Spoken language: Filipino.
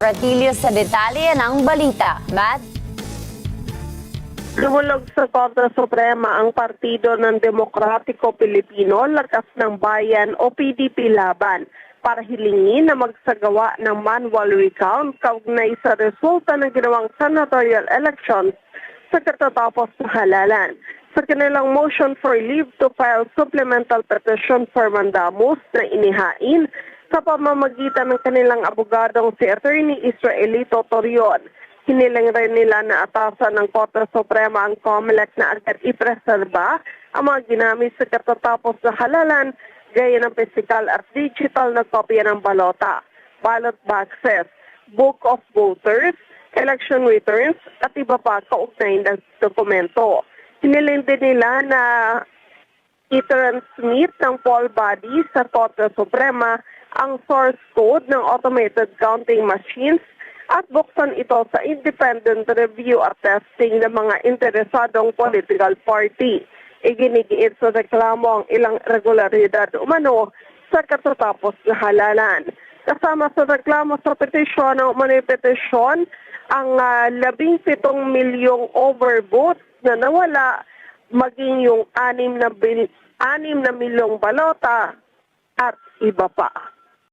Ratilio sa detalye ng balita. Matt? Lumulog sa Korte Suprema ang Partido ng Demokratiko Pilipino, Lakas ng Bayan o PDP Laban para hilingin na magsagawa ng manual recount kaugnay sa resulta ng ginawang senatorial elections sa katatapos na halalan. Sa kanilang motion for leave to file supplemental petition for mandamus na inihain sa pamamagitan ng kanilang abogadong si Attorney Israelito Torion. Hiniling rin nila na atasan ng Korte Suprema ang COMELEC na agad ipreserba ang mga ginamit sa katatapos na halalan gaya ng physical at digital na kopya ng balota, ballot boxes, book of voters, election returns at iba pa kaugnay na dokumento. Hiniling din nila na i-transmit ng poll body sa Korte Suprema ang source code ng automated counting machines at buksan ito sa independent review at testing ng mga interesadong political party. Iginigiit sa reklamo ang ilang regularidad umano sa katatapos na halalan. Kasama sa reklamo sa petisyon ng umano'y petisyon ang ah, labing pitong milyong overvote na nawala maging yung anim na, bil- anim na milyong balota at iba pa.